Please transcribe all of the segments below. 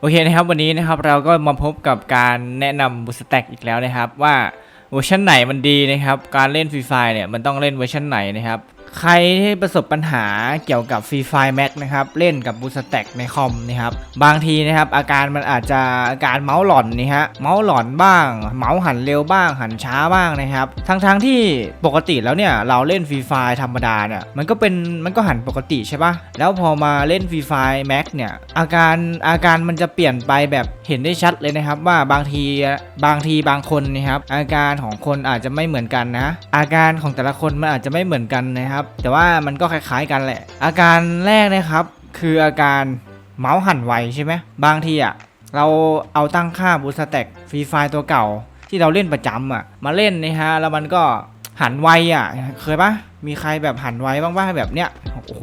โอเคนะครับวันนี้นะครับเราก็มาพบกับการแนะนำบูสแต็กอีกแล้วนะครับ ว่าเวอร์ชันไหนมันดีนะครับ การเล่นฟรีไฟเนี่ยมันต้องเล่นเวอร์ชันไหนนะครับ ใครที่ประสบปัญหาเกี่ยวกับฟรีไฟแม็กนะครับเล่นกับบูสแต็กในคอมนะครับบางทีนะครับอาการมันอาจจะอาการเมาส์หลอนนี่ฮะเมาส์หลอนบ้าง เมาส์หันเร็วบ้าง หันช้าบ้างนะครับทั้งๆทที่ปกติแล้วเนี่ยเราเล่นฟรีไฟธรรมดาเนี่ยมันก็เป็นมันก็หันปกติใช่ปะแล้วพอมาเล่นฟรีไฟแม็กเนี่ยอาการอาการมันจะเปลี่ยนไปแบบเห็นได้ชัดเลยนะครับว่าบางทีบางทีบางคนนะครับอาการของคนอาจจะไม่เหมือนกันนะอาการของแต่ละคนมันอาจจะไม่เหมือนกันนะครับแต่ว่ามันก็คล้ายๆกันแหละ อาการแรกนะครับ คืออาการเมาส์หันไวใช่ไหมบางทีอะเราเอาตั้งค่าบูสแต็กฟรีไฟตัวเก่า ที่เราเล่นประจำอะ มาเล่นนะฮะแล้วมันก็หันไวอะ เคยปะมีใครแบบหันไวบ้างว่าแบบเนี้ยโอ้โห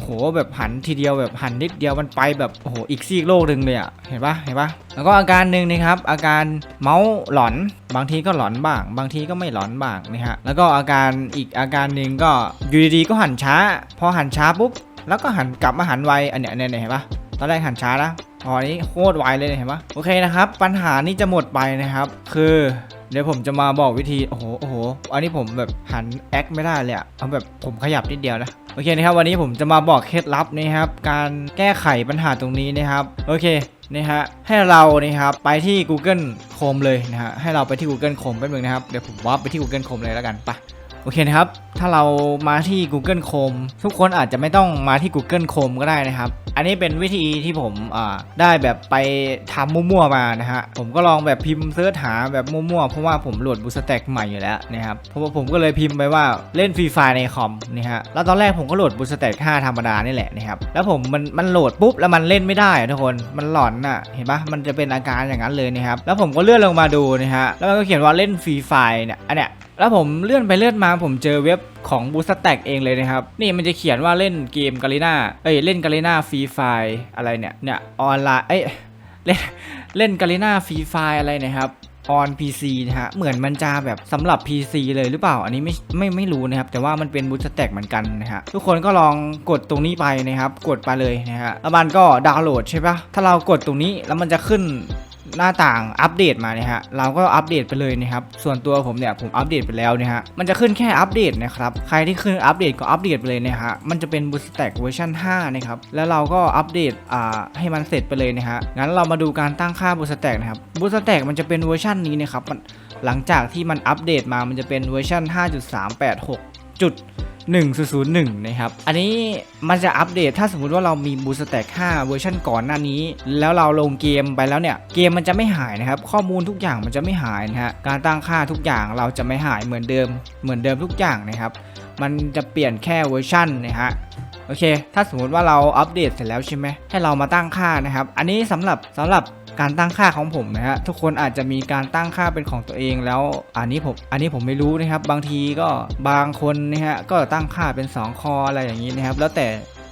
โอ้โหแบบหันทีเดียวแบบหันนิดเดียวมันไปแบบโอ้โหอีกซีกโลกหนึ่งเลยอะเห็นปะเห็นปะแล้วก็อาการหนึ่งนะครับ อาการเมาส์หลอนบางทีก็หลอนบ้าง บางทีก็ไม่หลอนบ้างนะฮะแล้วก็อาการอีกอาการหนึ่งก็อยู่ดีๆก็หันช้า พอหันช้าปุ๊บแล้วก็หันกลับมาหันไวอันเนี้ยอันเนี้ยเห็นปะตอนแรกหันช้านะพอนี้โคตรไวเลยเห็นปะโอเคนะครับ ปัญหานี้จะหมดไปนะครับ คือ เดี๋ยวผมจะมาบอกวิธี โอ้โห โอ้โห อันนี้ผมแบบหันแอคไม่ได้เลยอะเอาแบบผมขยับนิดเดียวนะ โอเคนะครับ วันนี้ผมจะมาบอกเคล็ดลับนะครับ การแก้ไขปัญหาตรงนี้นะครับ โอเคนะฮะ ให้เรานะครับไปที่ Google Chrome เลยนะฮะ ให้เราไปที่ Google Chrome แป๊บนึงนะครับ เดี๋ยวผมวาร์ปไปที่ Google Chrome เลยแล้วกัน ไป โอเคนะครับ ถ้าเรามาที่ Google Chrome ทุกคนอาจจะไม่ต้องมาที่ Google Chrome ก็ได้นะครับ อันนี้เป็นวิธีที่ผมได้แบบไปทำมั่วๆมานะฮะ ผมก็ลองแบบพิมพ์เสิร์ชหาแบบมั่วๆ เพราะว่าผมโหลดบูสแต็กใหม่อยู่แล้วนะครับ เพราะว่าผมก็เลยพิมพ์ไปว่าเล่นฟรีไฟในคอมนี่ฮะ แล้วตอนแรกผมก็โหลดบูสแต็ก5ธรรมดานี่แหละนะครับ แล้วผมมันมันโหลดปุ๊บแล้วมันเล่นไม่ได้ทุกคน มันหลอนอะ เห็นปะมันจะเป็นอาการอย่างนั้นเลยนะครับ แล้วผมก็เลื่อนลงมาดูนะฮะ แล้วมันก็เขียนว่าเล่นฟรีไฟเนี่ย อันเนี้ย แล้วผมเลื่อนไปเลื่อนมาผมเจอเว็บของบูสแต็กเองเลยนะครับ นี่มันจะเขียนว่าเล่นเกมกาลิน่าเอ้ยเล่นกาลิน่าฟรีไฟอะไรเนี่ยเนี่ยออนไลน์เอ้ยเล่นเล่นกาลิน่าฟรีไฟอะไรนะครับออน PC นะฮะ เหมือนมันจะแบบสำหรับ PC เลยหรือเปล่า อันนี้ไม่ไม่ไม่รู้นะครับ แต่ว่ามันเป็นบูสแต็กเหมือนกันนะฮะ ทุกคนก็ลองกดตรงนี้ไปนะครับ กดไปเลยนะฮะแล้วมันก็ดาวน์โหลดใช่ปะถ้าเรากดตรงนี้แล้วมันจะขึ้น หน้าต่างอัปเดตมาเนี่ยฮะเราก็อัปเดตไปเลยนะครับส่วนตัวผมเนี่ยผมอัปเดตไปแล้วเนี่ยฮะมันจะขึ้นแค่อัปเดตนะครับใครที่ขึ้นอัปเดตก็อัปเดตไปเลยนะฮะมันจะเป็น b o o s t a c k เวอร์ชัน5นะครับแล้วเราก็อัปเดตอ่าให้มันเสร็จไปเลยนะฮะงั้นเรามาดูการตั้งค่า b o o s t a c k นะครับ b o o s t a c k มันจะเป็นเวอร์ชันนี้นะครับมันหลังจากที่มันอัปเดตมามันจะเป็นเวอร์ชัน5.386 จุด1001 นะครับ อันนี้มันจะอัปเดตถ้าสมมุติว่าเรามีบูสแต็ก5เวอร์ชันก่อนหน้านี้ แล้วเราลงเกมไปแล้วเนี่ย เกมมันจะไม่หายนะครับ ข้อมูลทุกอย่างมันจะไม่หายนะฮะ การตั้งค่าทุกอย่างเราจะไม่หายเหมือนเดิม เหมือนเดิมทุกอย่างนะครับ มันจะเปลี่ยนแค่เวอร์ชันนะฮะโอเค ถ้าสมมติว่าเราอัปเดตเสร็จแล้วใช่ไหมให้เรามาตั้งค่านะครับ อันนี้สำหรับสำหรับการตั้งค่าของผมนะฮะทุกคนอาจจะมีการตั้งค่าเป็นของตัวเองแล้วอันนี้ผมอันนี้ผมไม่รู้นะครับ บางทีก็บางคนนะฮะก็ตั้งค่าเป็น 2 คออะไรอย่างนี้นะครับ แล้วแต่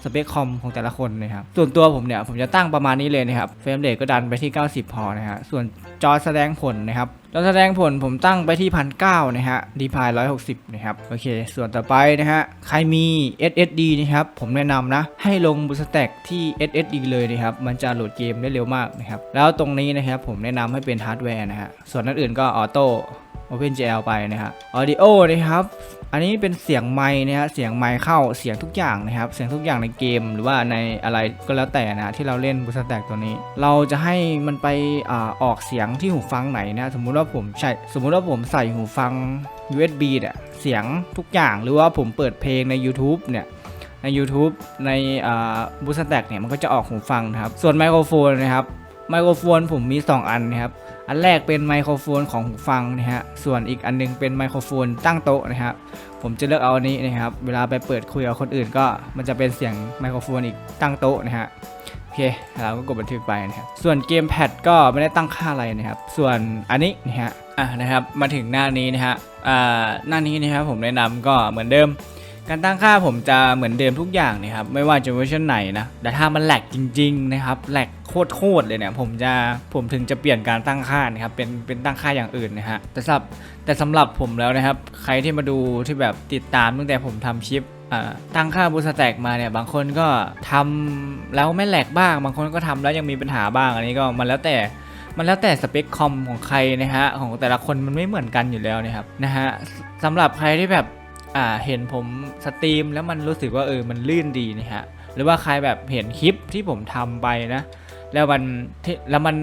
สเปคคอมของแต่ละคนนะครับ ส่วนตัวผมเนี่ยผมจะตั้งประมาณนี้เลยนะครับเฟรมเรทก็ดันไปที่ 90 พอนะฮะ ส่วนจอแสดงผลนะครับจอแสดงผลผมตั้งไปที่พันเนะฮะดีพาย160นะครับ โอเค ส่วนต่อไปนะฮะ ใครมี SSD นะครับ ผมแนะนำนะ ให้ลงบูสแต็กที่ SSD เลยนะครับ มันจะโหลดเกมได้เร็วมากนะครับ แล้วตรงนี้นะครับผมแนะนำให้เป็นฮาร์ดแวร์นะฮะ ส่วนนั้นอื่นก็ออโต้ OpenGL ไปนะฮะ Audio นะครับ อันนี้เป็นเสียงไม้นะฮะ เสียงไม้เข้า เสียงทุกอย่างนะครับ เสียงทุกอย่างในเกม หรือว่าในอะไรก็แล้วแต่นะที่เราเล่นบูสแต็กตัวนี้ เราจะให้มันไปอออกเสียงที่หูฟังไหนนะสมมุติว่าผมใช่สมมุติว่าผมใส่หูฟัง USB เนี่ยเสียงทุกอย่างหรือว่าผมเปิดเพลงใน YouTube เนี่ยใน YouTube ในบูสแต็กเนี่ยมันก็จะออกหูฟังนะครับ ส่วนไมโครโฟนนะครับ ไมโครโฟนผมมี 2 อันนะครับ อันแรกเป็นไมโครโฟนของหูฟังนะฮะ ส่วนอีกอันนึงเป็นไมโครโฟนตั้งโต๊ะนะครับ ผมจะเลือกเอาอันนี้นะครับ เวลาไปเปิดคุยกับคนอื่นก็มันจะเป็นเสียงไมโครโฟนอีกตั้งโต๊ะนะฮะโอเค เราก็กดบันทึกไปนะครับ ส่วนเกมแพดก็ไม่ได้ตั้งค่าอะไรนะครับ ส่วนอันนี้นะฮะ อะนะครับ มาถึงหน้านี้นะฮะ อ่า หน้านี้นะครับผมแนะนำก็เหมือนเดิม การตั้งค่าผมจะเหมือนเดิมทุกอย่างนะครับไม่ว่าจะเวอร์ชันไหนนะแต่ถ้ามันแหลกจริงๆนะครับแหลกโคตรๆเลยเนี่ยผมจะผมถึงจะเปลี่ยนการตั้งค่านะครับเป็นเป็นตั้งค่าอย่างอื่นนะฮะแต่สำหรับแต่สำหรับผมแล้วนะครับ ใครที่มาดูที่แบบติดตามตั้งแต่ผมทำคลิปอ่าตั้งค่าบูสแต็กมาเนี่ยบางคนก็ทำแล้วไม่แหลกบ้าง บางคนก็ทำแล้วยังมีปัญหาบ้างอันนี้ก็มันแล้วแต่มันแล้วแต่สเปคคอมของใครนะฮะของแต่ละคนมันไม่เหมือนกันอยู่แล้วนะครับนะฮะสำหรับใครที่แบบ อ่าเห็นผมสตรีมแล้วมันรู้สึกว่าเออมันลื่นดีนะฮะหรือว่าใครแบบเห็นคลิปที่ผมทำไปนะแล้วมันที่แล้วมัน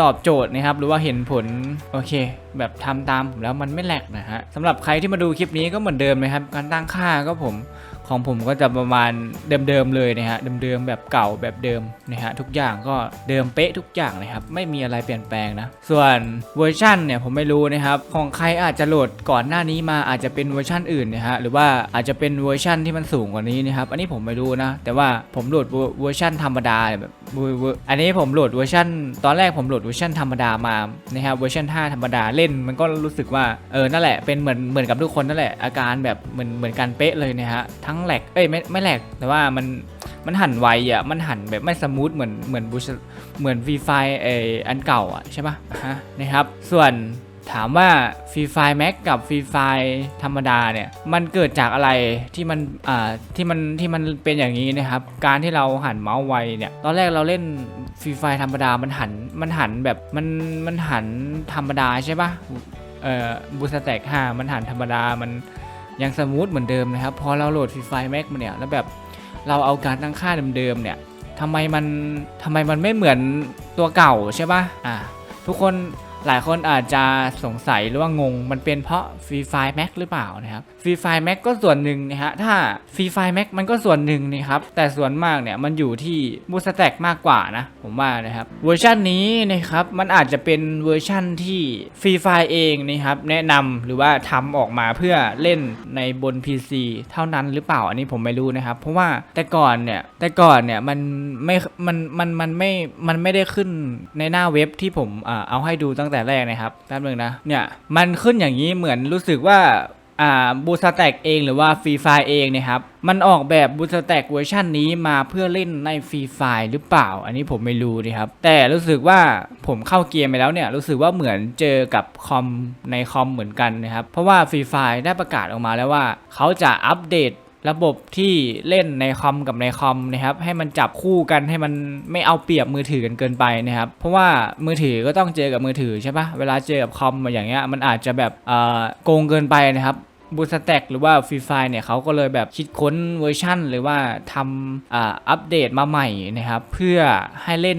ตอบโจทย์นะครับ หรือว่าเห็นผลโอเค แบบทำตามผมแล้วมันไม่แหลกนะฮะสำหรับใครที่มาดูคลิปนี้ก็เหมือนเดิมนะครับ การตั้งค่าก็ผม ของผมก็จะประมาณเดิมๆเลยนะฮะเดิมๆแบบเก่าแบบเดิมนะฮะทุกอย่างก็เดิมเป๊ะทุกอย่างนะครับไม่มีอะไรเปลี่ยนแปลงนะส่วนเวอร์ชันเนี่ยผมไม่รู้นะครับของใครอาจจะโหลดก่อนหน้านี้มาอาจจะเป็นเวอร์ชันอื่นนะฮะหรือว่าอาจจะเป็นเวอร์ชันที่มันสูงกว่านี้นะครับอันนี้ผมไม่รู้นะแต่ว่าผมโหลดเวอร์ชันธรรมดาแบบ อันนี้ผมโหลดเวอร์ชันตอนแรกผมโหลดเวอร์ชันธรรมดามานะครับเวอร์ชัน5 ธรรมดาเล่นมันก็รู้สึกว่าเออนั่นแหละเป็นเหมือนเหมือนกับทุกคนนั่นแหละอาการแบบเหมือนเหมือนกันเป๊ะเลยนะฮะทั้งแหลกเอ้ยไม่ไม่แหลกแต่ว่ามันมันหันไวอะมันหันแบบไม่สมูทเหมือนเหมือนบูชเหมือนฟรีไฟเอออันเก่าอะใช่ปะ่ะฮะนะครับส่วน ถามว่าฟรีไฟแม็กกับฟรีไฟธรรมดาเนี่ยมันเกิดจากอะไรที่มันอ่าที่มันที่มันเป็นอย่างนี้นะครับการที่เราหันเมาส์ไวเนี่ยตอนแรกเราเล่นฟรีไฟธรรมดามันหันมันหันแบบมันมันหันธรรมดาใช่ปะเอ่อบูสแต็กห้ามันหันธรรมดามันยังสมูทเหมือนเดิมนะครับพอเราโหลดฟรีไฟแม็กมาเนี่ยแล้วแบบเราเอาการตั้งค่าเดิมๆเนี่ยทำไมมันทำไมมันไม่เหมือนตัวเก่าใช่ปะอะทุกคน หลายคนอาจจะสงสัยหรือว่างง มันเป็นเพราะฟรีไฟแม็กหรือเปล่านะครับฟรีไฟแม็กก็ส่วนหนึ่งนะฮะถ้าฟรีไฟแม็กมันก็ส่วนหนึ่งนะครับ แต่ส่วนมากเนี่ยมันอยู่ที่บูสแต็กมากกว่านะ ผมว่านะครับ เวอร์ชันนี้นะครับ มันอาจจะเป็นเวอร์ชันที่ฟรีไฟเองนะครับ แนะนำหรือว่าทำออกมาเพื่อเล่นในบน PC เท่านั้นหรือเปล่าอันนี้ผมไม่รู้นะครับ เพราะว่าแต่ก่อนเนี่ยแต่ก่อนเนี่ยมันไม่มันมันมันไม่มันไม่ได้ขึ้นในหน้าเว็บที่ผมเอาให้ดูตั้งแต่แรกนะครับแป๊บนึงนะ เนี่ยมันขึ้นอย่างนี้เหมือนรู้สึกว่าอ่าบูสแต็กเองหรือว่าฟรีไฟเองเนะครับ มันออกแบบบูสแต็กเวอร์ชันนี้มาเพื่อเล่นในฟรีไฟหรือเปล่า อันนี้ผมไม่รู้นะครับ แต่รู้สึกว่าผมเข้าเกมไปแล้วเนี่ย รู้สึกว่าเหมือนเจอกับคอมในคอมเหมือนกันนะครับ เพราะว่าฟรีไฟได้ประกาศออกมาแล้วว่า เขาจะอัปเดต ระบบที่เล่นในคอมกับในคอมนะครับให้มันจับคู่กันให้มันไม่เอาเปรียบมือถือกันเกินไปนะครับเพราะว่ามือถือก็ต้องเจอกับมือถือใช่ปะเวลาเจอกับคอมอย่างเงี้ยมันอาจจะแบบโกงเกินไปนะครับบูสแต็กหรือว่าฟรีไฟเนี่ยเขาก็เลยแบบคิดค้นเวอร์ชั่น หรือว่าทำอัปเดตมาใหม่นะครับเพื่อให้เล่น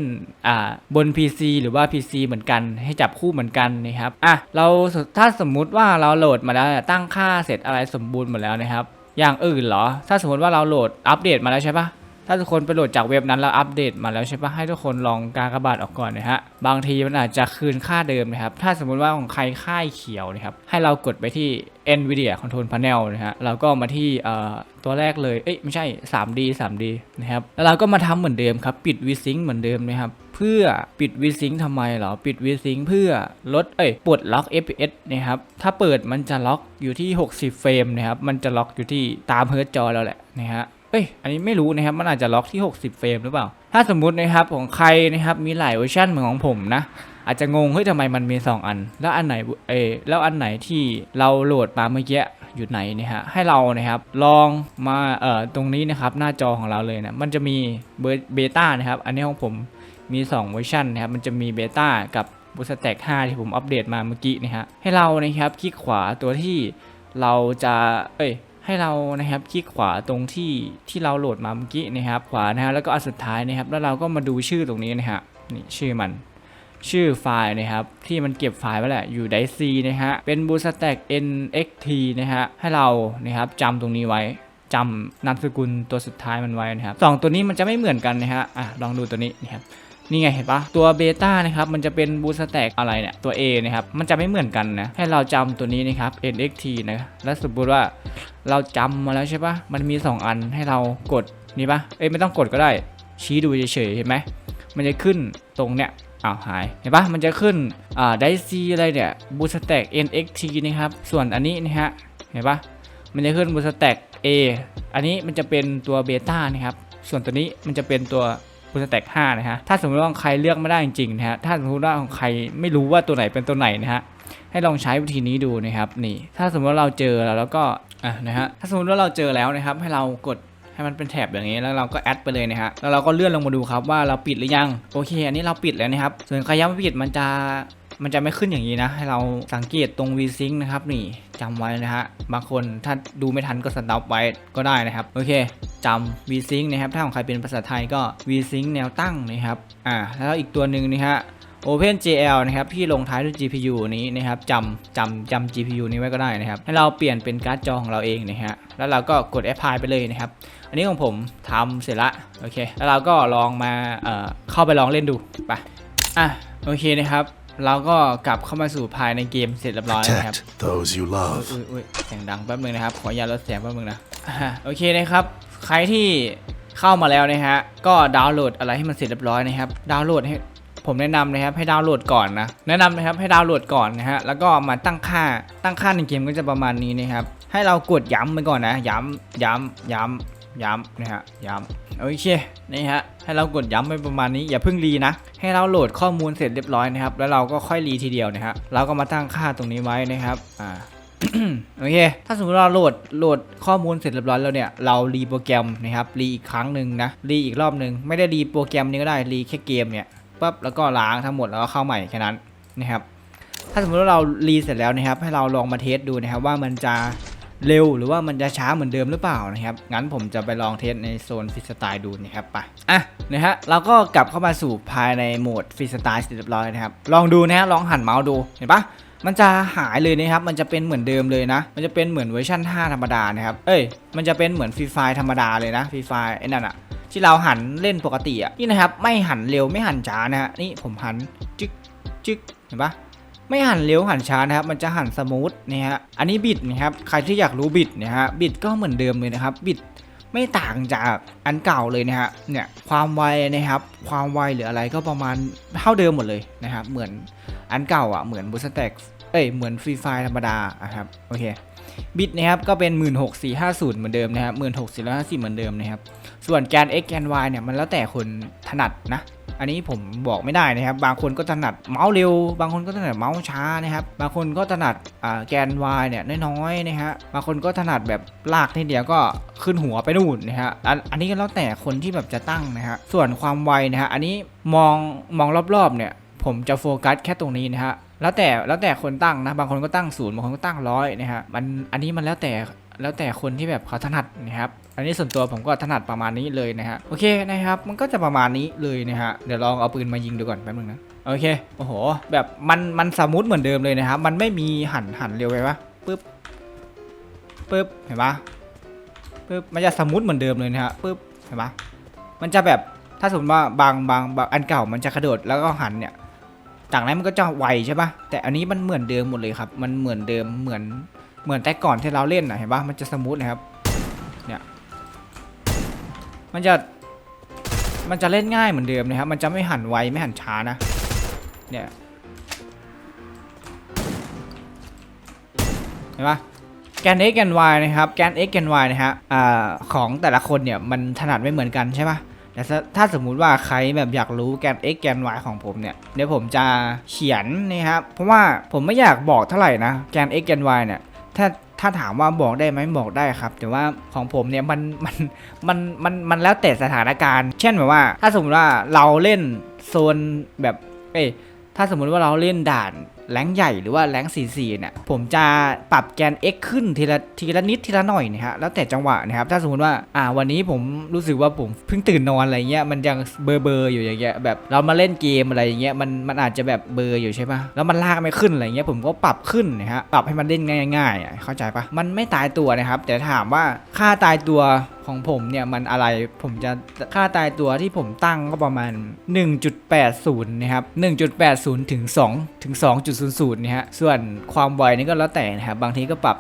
บน PC หรือว่า PC เหมือนกันให้จับคู่เหมือนกันนะครับอะเราถ้าสมมุติว่าเราโหลดมาแล้วตั้งค่าเสร็จอะไรสมบูรณ์หมดแล้วนะครับ อย่างอื่นเหรอ ถ้าสมมติว่าเราโหลดอัปเดตมาแล้วใช่ปะถ้าทุกคนไปโหลดจากเว็บนั้นแล้วอัปเดตมาแล้วใช่ปะให้ทุกคนลองการกระบาทออกก่อนนะฮะ บางทีมันอาจจะคืนค่าเดิมนะครับ ถ้าสมมุติว่าของใครค่ายเขียวนะครับ ให้เรากดไปที่ NVIDIA Control Panel นะฮะ เราก็มาที่ตัวแรกเลย เอ้ยไม่ใช่ 3D 3D นะครับ แล้วเราก็มาทำเหมือนเดิมครับ ปิด VSync เหมือนเดิมนะครับ พื่อปิด VSync ทำไมเหรอ ปิด VSync เพื่อลดเอ้ยปลดล็อก FPS นะครับ ถ้าเปิดมันจะล็อกอยู่ที่ 60 เฟรมนะครับ มันจะล็อกอยู่ที่ตามเฮิร์ตจอเราแหละนะฮะเอ้ย อันนี้ไม่รู้นะครับ มันอาจจะล็อกที่ 60 เฟรมหรือเปล่า ถ้าสมมุตินะครับของใครนะครับมีหลายเวอร์ชันเหมือนของผมนะ อาจจะงงเฮ้ยทำไมมันมี 2 อัน แล้วอันไหนเอยแล้วอันไหนที่เราโหลดมาเมื่อกี้อยู่ไหนนะฮะให้เรานะครับลองมาเอ่อตรงนี้นะครับหน้าจอของเราเลยนะมันจะมีเบต้านะครับ อันนี้ของผม มี 2 เวอร์ชันนะครับ มันจะมีเบต้ากับบูสแต็ก5ที่ผมอัปเดตมาเมื่อกี้นะฮะให้เรานะครับคลิกขวาตัวที่เราจะเอ้ยให้เรานะครับคลิกขวาตรงที่ที่เราโหลดมาเมื่อกี้นะครับขวานะฮะแล้วก็อันสุดท้ายนะครับ แล้วเราก็มาดูชื่อตรงนี้นะฮะนี่ชื่อมันชื่อไฟล์นะครับ ที่มันเก็บไฟล์ไว้แหละอยู่ไดซีนะฮะเป็น bootstrap nxt นะฮะให้เรานะครับจำตรงนี้ไว้จำนามสกุลตัวสุดท้ายมันไว้นะครับสองตัวนี้มันจะไม่เหมือนกันนะฮะอะลองดูตัวนี้นะครับ นี่ไงเห็นปะตัวเบต้านะครับมันจะเป็น bootstrap อะไรเนี่ยตัว A นะครับมันจะไม่เหมือนกันนะให้เราจำตัวนี้นะครับ nxt นะแล้วสมมติว่าเราจำมาแล้วใช่ปะมันมี 2 อันให้เรากดนี่ปะเอ้ยไม่ต้องกดก็ได้ ชี้ดูเฉยๆเห็นไหมมันจะขึ้นตรงเนี้ยอ้าวหายเห็นปะมันจะขึ้นอ่าไดซีอะไรเนี่ยบูสแต็ก NXT นะครับส่วนอันนี้นะฮะเห็นปะมันจะขึ้นบูสแต็ก A อันนี้มันจะเป็นตัวเบต้านะครับส่วนตัวนี้มันจะเป็นตัว บูสแต็ก5นะฮะถ้าสมมติว่าใครเลือกไม่ได้จริงๆนะฮะถ้าสมมติว่าของใครไม่รู้ว่าตัวไหนเป็นตัวไหนนะฮะให้ลองใช้วิธีนี้ดูนะครับนี่ ถ้าสมมติว่าเราเจอแล้วแล้วก็อะนะฮะถ้าสมมติว่าเราเจอแล้วนะครับ ให้เรากดให้มันเป็นแถบอย่างนี้แล้วเราก็แอดไปเลยนะฮะแล้วเราก็เลื่อนลงมาดูครับว่าเราปิดหรือยังโอเค อันนี้เราปิดแล้วนะครับส่วนใครยังไม่ปิดมันจะ มันจะไม่ขึ้นอย่างนี้นะ ให้เราสังเกตตรง VSync นะครับนี่จำไว้นะฮะบางคนถ้าดูไม่ทันก็สต็อปไว้ก็ได้นะครับ โอเคจำ VSync นะครับถ้าของใครเป็นภาษาไทยก็ VSync แนวตั้งนะครับอ่าแล้วอีกตัวหนึ่งนะฮะ OpenGL นะครับที่ลงท้ายด้วย GPU นี้นะครับจำจำจำ GPU นี้ไว้ก็ได้นะครับ ให้เราเปลี่ยนเป็นการ์ดจอของเราเองนะฮะแล้วเราก็กด Apply ไปเลยนะครับ อันนี้ของผมทำเสร็จละโอเค แล้วเราก็ลองมาเอ่อเข้าไปลองเล่นดูไปอะโอเคนะครับ เราก็กลับเข้ามาสู่ภายในเกมเสร็จเรียบร้อยแล้วนะครับ Protect those you love. อุ้ยอุ้ยเสียงดังแป๊บนึงนะครับ ขออนุญาตลดเสียงแป๊บนึงนะอ่าโอเคนะครับ ใครที่เข้ามาแล้วนะฮะ ก็ดาวน์โหลดอะไรให้มันเสร็จเรียบร้อยนะครับ ดาวน์โหลดให้ผมแนะนำนะครับให้ดาวน์โหลดก่อนนะ แนะนำนะครับให้ดาวน์โหลดก่อนนะฮะ แล้วก็มาตั้งค่า ตั้งค่าในเกมก็จะประมาณนี้นะครับ ให้เรากดย้ำไปก่อนนะ ย้ำย้ำย้ำ ย้ำนะฮะย้ำโอเคนี่ฮะให้เรากดย้ำไปประมาณนี้อย่าเพิ่งรีนะ ให้เราโหลดข้อมูลเสร็จเรียบร้อยนะครับ แล้วเราก็ค่อยรีทีเดียวนะฮะเราก็มาตั้งค่าตรงนี้ไว้นะครับอ่าโอเค ถ้าสมมติเราโหลดโหลดข้อมูลเสร็จเรียบร้อยแล้วเนี่ย เรารีโปรแกรมนะครับ รีอีกครั้งหนึ่งนะ รีอีกรอบหนึ่งไม่ได้รีโปรแกรมนี้ก็ได้ รีแค่เกมเนี่ย ปั๊บ แล้วก็ล้างทั้งหมดแล้วก็เข้าใหม่แค่นั้นนะครับ ถ้าสมมติว่าเรารีเสร็จแล้วนะครับ ให้เราลองมาเทสดูนะครับว่ามันจะ เร็วหรือว่ามันจะช้าเหมือนเดิมหรือเปล่านะครับ งั้นผมจะไปลองเทสในโซนฟรีสไตล์ดูนะครับไปอะนะฮะเราก็กลับเข้ามาสู่ภายในโหมดฟรีสไตล์เสร็จเรียบร้อยนะครับ ลองดูนะฮะลองหันเมาส์ดูเห็นปะมันจะหายเลยนะครับ มันจะเป็นเหมือนเดิมเลยนะ มันจะเป็นเหมือนเวอร์ชัน5 ธรรมดานะครับ เอ้ย มันจะเป็นเหมือนฟรีไฟธรรมดาเลยนะฟรีไฟไอ้นั่นอะที่เราหันเล่นปกติอะนี่นะครับ ไม่หันเร็วไม่หันช้านะฮะ นี่ผมหันจึ๊กจึ๊กเห็นปะ ไม่หันเร็วหันช้านะครับ มันจะหันสมูทนี่ฮะ อันนี้บิดนะครับ ใครที่อยากรู้บิดเนี่ยฮะ บิดก็เหมือนเดิมเลยนะครับ บิดไม่ต่างจากอันเก่าเลยนะฮะ เนี่ยความไวนะครับ ความไวหรืออะไรก็ประมาณเท่าเดิมหมดเลยนะครับ เหมือนอันเก่าอะ เหมือนบูสแต็กเอ้ย เหมือนฟรีไฟธรรมดาอะครับ โอเค บิตนะครับ ก็เป็น 16450 เหมือนเดิมนะครับ16450 เหมือนเดิมนะครับ ส่วนแกน x แกน y เนี่ย มันแล้วแต่คนถนัดนะ อันนี้ผมบอกไม่ได้นะครับ บางคนก็ถนัดเมาส์เร็ว บางคนก็ถนัดเมาส์ช้านะครับ บางคนก็ถนัดแกน y เนี่ยน้อยๆนะฮะ บางคนก็ถนัดแบบลากทีเดียวก็ขึ้นหัวไปนู่นนะฮะ อันอันนี้ก็แล้วแต่คนที่แบบจะตั้งนะฮะ ส่วนความไวนะฮะ อันนี้มองมองรอบๆเนี่ยผมจะโฟกัสแค่ตรงนี้นะฮะ แล้วแต่แล้วแต่คนตั้งนะ บางคนก็ตั้งศูนย์บางคนก็ตั้งร้อยนะฮะ มันอันนี้มันแล้วแต่ แล้วแต่คนที่แบบเขาถนัดนะครับอันนี้ส่วนตัวผมก็ถนัดประมาณนี้เลยนะฮะโอเคนะครับ มันก็จะประมาณนี้เลยนะฮะเดี๋ยวลองเอาปืนมายิงดูก่อนแป๊บนึงนะโอเคโอ้โห แบบมันมันสมูทเหมือนเดิมเลยนะครับมันไม่มีหันหันเร็วไปปะปึ๊บปึ๊บเห็นปะปึ๊บมันจะสมูทเหมือนเดิมเลยนะฮะปึ๊บเห็นปะมันจะแบบถ้าสมมติว่าบางบางบางอันเก่ามันจะกระโดดแล้วก็หันเนี่ยจากนั้นมันก็จะไวใช่ปะแต่อันนี้มันเหมือนเดิมหมดเลยครับ มันเหมือนเดิมเหมือน เหมือนแต่ก่อนที่เราเล่นนะเห็นปะมันจะสมูทนะครับเนี่ยมันจะมันจะเล่นง่ายเหมือนเดิมนะครับ มันจะไม่หันไวไม่หันช้านะเนี่ยเห็นปะแกน x แกน y นะครับแกน x แกน y นะฮะอ่าของแต่ละคนเนี่ยมันถนัดไม่เหมือนกันใช่ปะแต่ถ้าถ้าสมมุติว่าใครแบบอยากรู้แกน x แกน y ของผมเนี่ยเดี๋ยวผมจะเขียนนะครับเพราะว่าผมไม่อยากบอกเท่าไหร่นะแกน x แกน y เนี่ย ถ้าถ้าถามว่าบอกได้ไหมบอกได้ครับ แต่ว่าของผมเนี่ยมันมันมันมันมันแล้วแต่สถานการณ์ เช่นแบบว่า ถ้าสมมติว่าเราเล่นโซนแบบเอ้ถ้าสมมุติว่าเราเล่นด่าน แรงใหญ่หรือว่าแรงสีเนี่ยผมจะปรับแกน x ขึ้นทีละทีละนิดทีละหน่อยนะฮะแล้วแต่จังหวะนะครับถ้าสมมติว่าอ่าวันนี้ผมรู้สึกว่าผมเพิ่งตื่นนอนอะไรเงี้ยมันยังเบอร์เบอร์อยู่อย่างเงี้ยแบบเรามาเล่นเกมอะไรอย่างเงี้ยมันมันอาจจะแบบเบอร์อยู่ใช่ปะแล้วมันลากไม่ขึ้นอะไรเงี้ยผมก็ปรับขึ้นนะฮะปรับให้มันเล่นง่ายๆอะเข้าใจปะมันไม่ตายตัวนะครับแต่ถามว่าค่าตายตัว ของผมเนี่ยมันอะไรผมจะค่าตายตัวที่ผมตั้งก็ประมาณ 1.80 นะครับ 1.80 ถึง 2 ถึง 2.00 นะฮะ ส่วนความไวนี่ก็แล้วแต่นะครับ บางทีก็ปรับ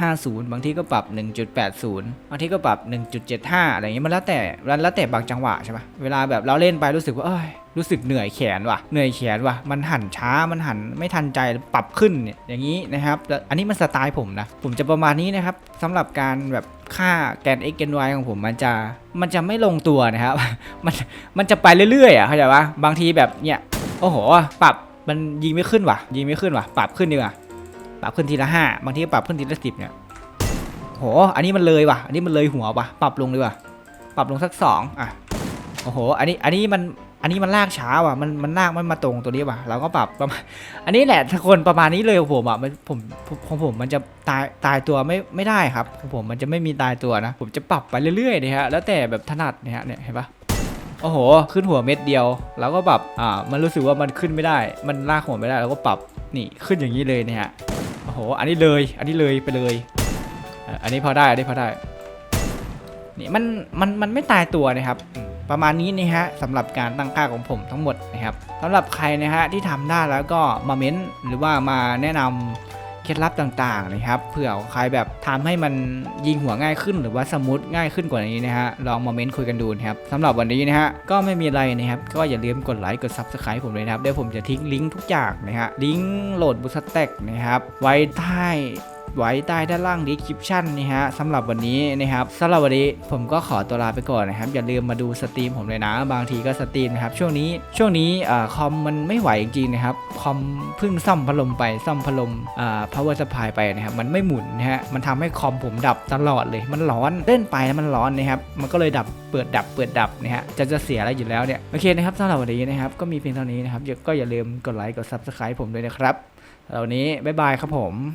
1.50 บางทีก็ปรับ 1.80 บางทีก็ปรับ 1.75 อะไรเงี้ยมันแล้วแต่แล้วแต่บางจังหวะใช่ปะเวลาแบบเราเล่นไปรู้สึกว่าเอ้ย รู้สึกเหนื่อยแขนว่ะเหนื่อยแขนว่ะมันหันช้ามันหันไม่ทันใจปรับขึ้นเนี่ยอย่างนี้นะครับอันนี้มันสไตล์ผมนะผมจะประมาณนี้นะครับสำหรับการแบบค่าแกน x แกน y ของผมมันจะมันจะไม่ลงตัวนะครับมันมันจะไปเรื่อยๆอะเข้าใจปะบางทีแบบเนี่ยโอ้โหปรับมันยิงไม่ขึ้นว่ะ ยิงไม่ขึ้นว่ะ ปรับขึ้นดีกว่าปรับขึ้นทีละห้าบางทีก็ปรับขึ้นทีละสิบเนี่ยโหอันนี้มันเลยว่ะ อันนี้มันเลยหัวว่ะ ปรับลงดีกว่าปรับลงสักสองอะ โอ้โห อันนี้ อันนี้มัน อันนี้มันลากช้าว่ะมันมันลากไม่มาตรงตัวนี้ว่ะ เราก็ปรับประมาณอันนี้แหละทุกคนประมาณนี้เลยของผมอะมันผมของผมมันจะตายตายตัวไม่ไม่ได้ครับของผมมันจะไม่มีตายตัวนะ ผมจะปรับไปเรื่อยๆนะฮะแล้วแต่แบบถนัดเนี่ยฮะเนี่ยเห็นปะโอ้โห ขึ้นหัวเม็ดเดียวแล้วก็ปรับอ่ามันรู้สึกว่ามันขึ้นไม่ได้ มันลากหัวไม่ได้แล้วก็ปรับนี่ขึ้นอย่างนี้เลยเนี่ยฮะโอ้โห อันนี้เลย อันนี้เลยไปเลย อันนี้พอได้อันนี้พอได้นี่มันมันมันไม่ตายตัวนะครับอื ประมาณนี้นะฮะสำหรับการตั้งค่าของผมทั้งหมดนะครับสำหรับใครนะฮะที่ทำได้แล้วก็มาเม้นหรือว่ามาแนะนำเคล็ดลับต่างๆนะครับเผื่อใครแบบทำให้มันยิงหัวง่ายขึ้น หรือว่าสมูทง่ายขึ้นกว่านี้นะฮะลองมาเม้นคุยกันดูนะครับสำหรับวันนี้นะฮะก็ไม่มีอะไรนะครับ ก็อย่าลืมกดไลค์กด subscribe ผมเลยนะครับเดี๋ยวผมจะทิ้งลิงก์ทุกอย่างนะฮะลิงก์โหลดบูสแต็กนะครับไว้ใต้ ไว้ใต้ด้านล่าง description นะฮะสำหรับวันนี้นะครับสำหรับวันนี้ผมก็ขอตัวลาไปก่อนนะครับ อย่าลืมมาดูสตรีมผมเลยนะ บางทีก็สตรีมนะครับ ช่วงนี้ช่วงนี้อคอมมันไม่ไหวจริงๆนะครับคอมเพิ่งซ่อมพัดลมไปซ่อมพัดลมอ่า power supply ไปนะครับมันไม่หมุนนะฮะมันทำให้คอมผมดับตลอดเลย มันร้อนเล่นไปแล้วมันร้อนนะครับมันก็เลยดับเปิดดับเปิดดับนะฮะจะจะเสียอะไรอยู่แล้วเนี่ยโอเคนะครับสำหรับวันนี้นะครับก็มีเพียงเท่านี้นะครับก็อย่าลืมกดไลค์กด subscribe ผมด้วยนะครับสำหรับวันนี้บ๊ายบายครับผม